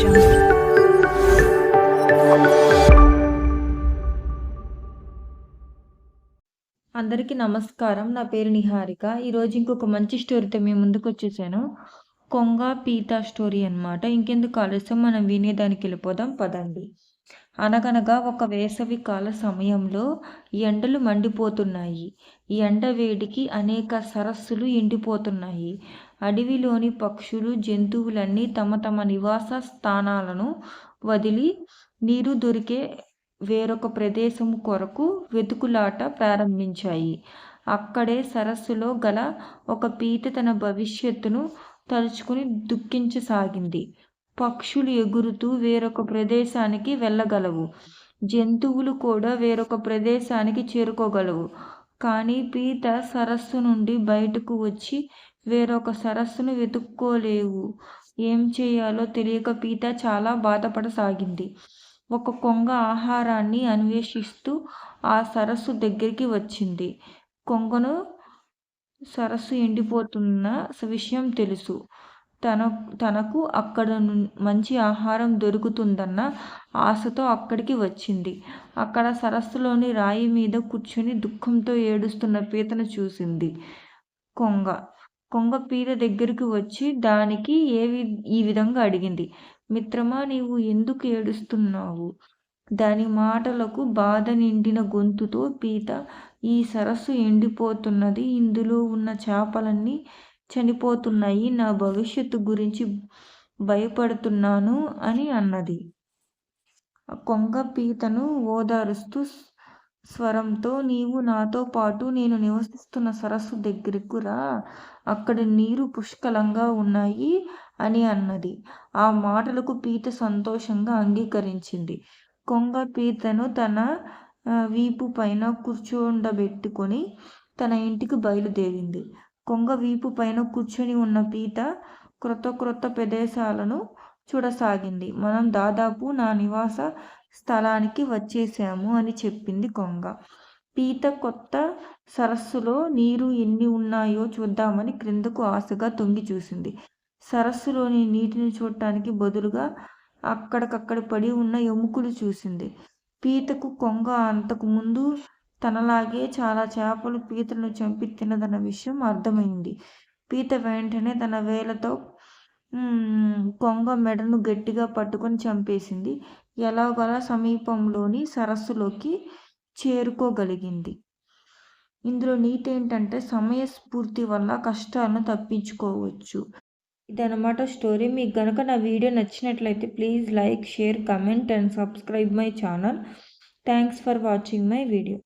అందరికీ నమస్కారం. నా పేరు నిహారిక. ఈరోజు ఇంకొక మంచి స్టోరీతో మేము ముందుకు వచ్చేసాను. కొంగ పీత స్టోరీ అన్నమాట. ఇంకెందుకు ఆలస్యం? మనం వినేదానికి వెళ్ళిపోదాం. పదండి. అనగనగా ఒక వేసవి కాల సమయంలో ఎండలు మండిపోతున్నాయి. ఎండ వేడికి అనేక సరస్సులు ఎండిపోతున్నాయి. అడవిలోని పక్షులు జంతువులన్నీ తమ తమ నివాస స్థానాలను వదిలి నీరు దొరికే వేరొక ప్రదేశం కొరకు వెతుకులాట ప్రారంభించాయి. అక్కడే సరస్సులో గల ఒక పీత తన భవిష్యత్తును తలుచుకుని దుఃఖించసాగింది. పక్షులు ఎగురుతూ వేరొక ప్రదేశానికి వెళ్ళగలవు. జంతువులు కూడా వేరొక ప్రదేశానికి చేరుకోగలవు. కానీ పీత సరస్సు నుండి బయటకు వచ్చి వేరొక సరస్సును వెతుక్కోలేవు. ఏం చేయాలో తెలియక పీత చాలా బాధపడసాగింది. ఒక కొంగ ఆహారాన్ని అన్వేషిస్తూ ఆ సరస్సు దగ్గరికి వచ్చింది. కొంగను సరస్సు ఎండిపోతున్న విషయం తెలుసు. తన తనకు అక్కడ మంచి ఆహారం దొరుకుతుందన్న ఆశతో అక్కడికి వచ్చింది. అక్కడ సరస్సులోని రాయి మీద కూర్చుని దుఃఖంతో ఏడుస్తున్న పీతను చూసింది. కొంగ కొంగ పీత దగ్గరికి వచ్చి దానికి ఏ ఈ విధంగా అడిగింది. మిత్రమా నీవు ఎందుకు ఏడుస్తున్నావు? దాని మాటలకు బాధ నిండిన గొంతుతో పీత ఈ సరస్సు ఎండిపోతున్నది. ఇందులో ఉన్న చేపలన్నీ చనిపోతున్నాయి. నా భవిష్యత్తు గురించి భయపడుతున్నాను అని అన్నది. కొంగ పీతను ఓదారుస్తూ స్వరంతో నీవు నాతో పాటు నేను నివసిస్తున్న సరస్సు దగ్గరకు రా. అక్కడ నీరు పుష్కలంగా ఉన్నాయి అని అన్నది. ఆ మాటలకు పీత సంతోషంగా అంగీకరించింది. కొంగ పీతను తన వీపు పైన కూర్చోండబెట్టుకొని తన ఇంటికి బయలుదేరింది. కొంగ వీపు పైన కూర్చొని ఉన్న పీత క్రొత్త క్రొత్త ప్రదేశాలను చూడసాగింది. మనం దాదాపు నా నివాస స్థలానికి వచ్చేసాము అని చెప్పింది కొంగ. పీత కొత్త సరస్సులో నీరు ఎన్ని ఉన్నాయో చూద్దామని క్రిందకు ఆశగా తొంగి చూసింది. సరస్సులోని నీటిని చూడటానికి బదులుగా అక్కడికక్కడ పడి ఉన్న ఎముకలు చూసింది. పీతకు కొంగ అంతకుముందు తనలాగే చాలా చేపలు పీతలను చంపి తినదన్న విషయం అర్థమైంది. పీత వెంటనే తన వేలతో కొంగ మెడను గట్టిగా పట్టుకొని చంపేసింది. ఎలాగోలా సమీపంలోని సరస్సులోకి చేరుకోగలిగింది. ఇందులో నీట్ ఏంటంటే సమయస్ఫూర్తి వల్ల కష్టాలను తప్పించుకోవచ్చు. ఇదనమాట స్టోరీ. మీకు కనుక నా వీడియో నచ్చినట్లయితే please like share comment and subscribe my channel. Thanks for watching my video.